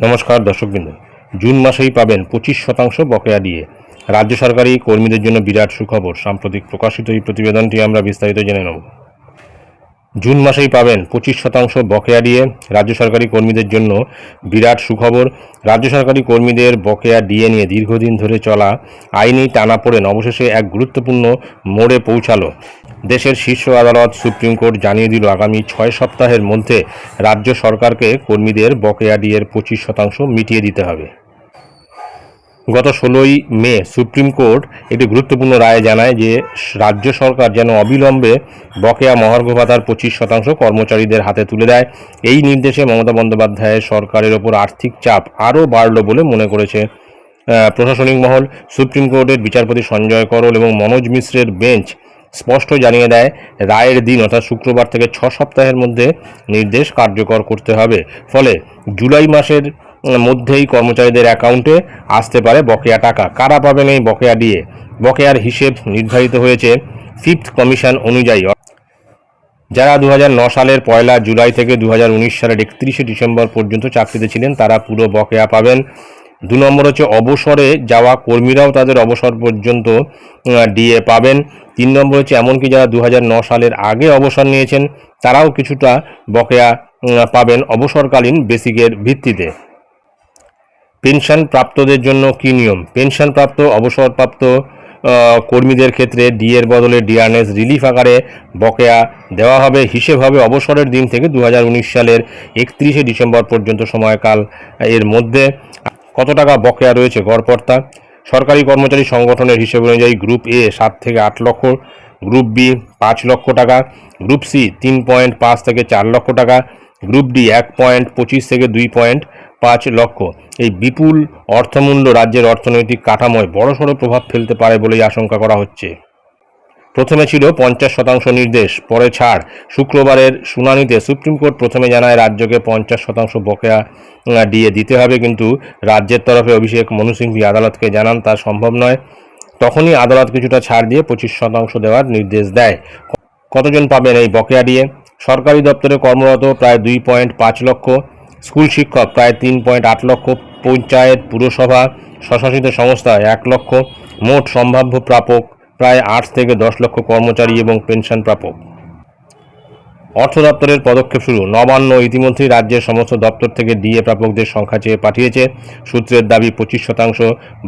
নমস্কার দর্শকবৃন্দ। জুন মাসেই পাবেন পঁচিশ শতাংশ বকেয়া দিয়ে। রাজ্য সরকারি কর্মীদের জন্য বিরাট সুখবর, সাম্প্রতিক প্রকাশিত এই প্রতিবেদনটি আমরা বিস্তারিত জেনে নেব। জুন মাসেই পাবেন পঁচিশ শতাংশ বকেয়া দিয়ে রাজ্য সরকারি কর্মীদের জন্য বিরাট সুখবর। রাজ্য সরকারি কর্মীদের বকেয়া ডিএ নিয়ে দীর্ঘদিন ধরে চলা আইনি টানাপোড়েন অবশেষে এক গুরুত্বপূর্ণ মোড়ে পৌঁছালো। দেশের শীর্ষ আদালত সুপ্রিম কোর্ট জানিয়ে দিল, আগামী ছয় সপ্তাহের মধ্যে রাজ্য সরকারকে কর্মীদের বকেয়া ডিয়ের পঁচিশ শতাংশ মিটিয়ে দিতে হবে। গত ষোলোই মে সুপ্রিম কোর্ট একটি গুরুত্বপূর্ণ রায় জানায় যে, রাজ্য সরকার যেন অবিলম্বে বকেয়া মহার্ঘ ভাতার পঁচিশ শতাংশ কর্মচারীদের হাতে তুলে দেয়। এই নির্দেশে মমতা বন্দ্যোপাধ্যায়ের সরকারের ওপর আর্থিক চাপ আরও বাড়ল বলে মনে করেছে প্রশাসনিক মহল। সুপ্রিম কোর্টের বিচারপতি সঞ্জয় করল এবং মনোজ মিশ্রের বেঞ্চ স্পষ্ট জানিয়ে দেয়, রায়ের দিন অর্থাৎ শুক্রবার থেকে ছ সপ্তাহের মধ্যে নির্দেশ কার্যকর করতে হবে। ফলে জুলাই মাসের মধ্যেই কর্মচারীদের অ্যাকাউন্টে আসতে পারে বকেয়া টাকা। কারা পাবেন এই বকেয়া দিয়ে? বকেয়ার হিসেব নির্ধারিত হয়েছে ফিফথ কমিশন অনুযায়ী। যারা দু সালের পয়লা জুলাই থেকে দু হাজার উনিশ সালের একত্রিশে ডিসেম্বর পর্যন্ত চাকরিতে ছিলেন, তারা পুরো বকেয়া পাবেন। দু নম্বর হচ্ছে অবসরে যাওয়া কর্মীরাও তাদের অবসর পর্যন্ত ডিএ পাবেন। তিন নম্বর হচ্ছে এমনকি যারা দু সালের আগে অবসর নিয়েছেন, তারাও কিছুটা বকেয়া পাবেন অবসরকালীন বেসিকের ভিত্তিতে। পেনশন প্রাপ্তদের জন্য কী নিয়ম? পেনশন প্রাপ্ত অবসরপ্রাপ্ত কর্মীদের ক্ষেত্রে ডিএর বদলে ডিআরএস রিলিফ আকারে বকেয়া দেওয়া হবে। হিসেব হবে অবসরের দিন থেকে দু হাজার উনিশ সালের একত্রিশে ডিসেম্বর পর্যন্ত সময়কাল এর মধ্যে। কত টাকা বকেয়া রয়েছে গড়পর্তা সরকারি কর্মচারী সংগঠনের হিসেব অনুযায়ী গ্রুপ এ সাত থেকে আট লক্ষ, গ্রুপ বি পাঁচ লক্ষ টাকা, গ্রুপ সি তিন পয়েন্ট পাঁচ থেকে চার লক্ষ টাকা, গ্রুপ ডি এক পয়েন্ট পঁচিশ থেকে দুই পয়েন্ট পাঁচ লক্ষ। এই বিপুল অর্থমূল্য রাজ্যের অর্থনৈতিক কাঠামোয় বড়সড় প্রভাব ফেলতে পারে বলেই আশঙ্কা করা হচ্ছে। প্রথমে ছিল পঞ্চাশ শতাংশ নির্দেশ, পরে ছাড়। শুক্রবারের শুনানিতে সুপ্রিম কোর্ট প্রথমে জানায় রাজ্যকে পঞ্চাশ শতাংশ বকেয়া দিয়ে দিতে হবে, কিন্তু রাজ্যের তরফে অভিষেক মনু সিংভি আদালতকে জানান, তা সম্ভব নয়। তখনই আদালত কিছুটা ছাড় দিয়ে পঁচিশ শতাংশ দেওয়ার নির্দেশ দেয়। কতজন পাবেন এই বকেয়া দিয়ে? সরকারি দপ্তরে কর্মরত প্রায় দুই পয়েন্ট পাঁচ লক্ষ, স্কুল শিক্ষক প্রায় তিন পয়েন্ট আট লক্ষ, পঞ্চায়েত পুরসভা, স্বশাসিত সংস্থা এক লক্ষ, মোট সম্ভাব্য প্রাপক প্রায় আট থেকে দশ লক্ষ কর্মচারী এবং পেনশন প্রাপক। অর্থ দপ্তরের পদক্ষেপ শুরু। নবান্ন ইতিমধ্যেই রাজ্যের সমস্ত দপ্তর থেকে ডিএ প্রাপকদের সংখ্যা চেয়ে পাঠিয়েছে। সূত্রের দাবি, পঁচিশ শতাংশ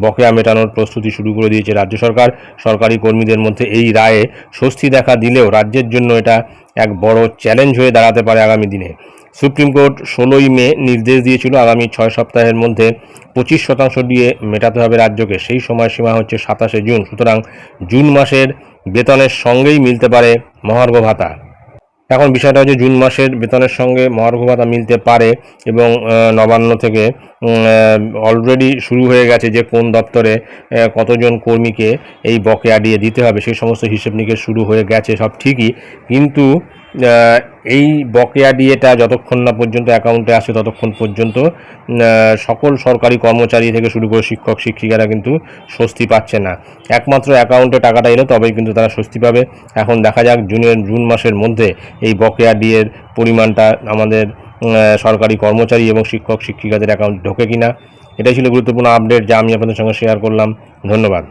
বকেয়া মেটানোর প্রস্তুতি শুরু করে দিয়েছে রাজ্য সরকার। সরকারি কর্মীদের মধ্যে এই রায়ে স্বস্তি দেখা দিলেও রাজ্যের জন্য এটা এক বড় চ্যালেঞ্জ হয়ে দাঁড়াতে পারে আগামী দিনে। সুপ্রিম কোর্ট ষোলোই মে নির্দেশ দিয়েছিল আগামী ছয় সপ্তাহের মধ্যে পঁচিশ শতাংশ দিয়ে মেটাতে হবে রাজ্যকে। সেই সময়সীমা হচ্ছে সাতাশে জুন। সুতরাং জুন মাসের বেতনের সঙ্গেই মিলতে পারে মহার্ঘ ভাতা। এখন বিষয়টা হচ্ছে জুন মাসের বেতনের সঙ্গে মহার্ঘ ভাতা মিলতে পারে এবং নবান্ন থেকে অলরেডি শুরু হয়ে গেছে যে কোন দপ্তরে কতজন কর্মীকে এই বকেয়া দিয়ে দিতে হবে, সেই সমস্ত হিসেব নিকেশ শুরু হয়ে গেছে সব ঠিকই। কিন্তু এই বকেয়া ডিএটা যতক্ষণ না পর্যন্ত অ্যাকাউন্টে আসে ততক্ষণ পর্যন্ত সকল সরকারি কর্মচারী থেকে শুরু করে শিক্ষক, শিক্ষিকারা কিন্তু স্বস্তি পাচ্ছে না। একমাত্র অ্যাকাউন্টে টাকাটা এলে, তবেই কিন্তু তারা স্বস্তি পাবে। এখন দেখা যাক জুনের, জুন মাসের মধ্যে এই বকেয়া ডিএর পরিমাণটা আমাদের সরকারি কর্মচারী এবং শিক্ষক, শিক্ষিকাদের অ্যাকাউন্ট ঢোকে কিনা। এটাই ছিল গুরুত্বপূর্ণ আপডেট যা আমি আপনাদের সঙ্গে শেয়ার করলাম। ধন্যবাদ।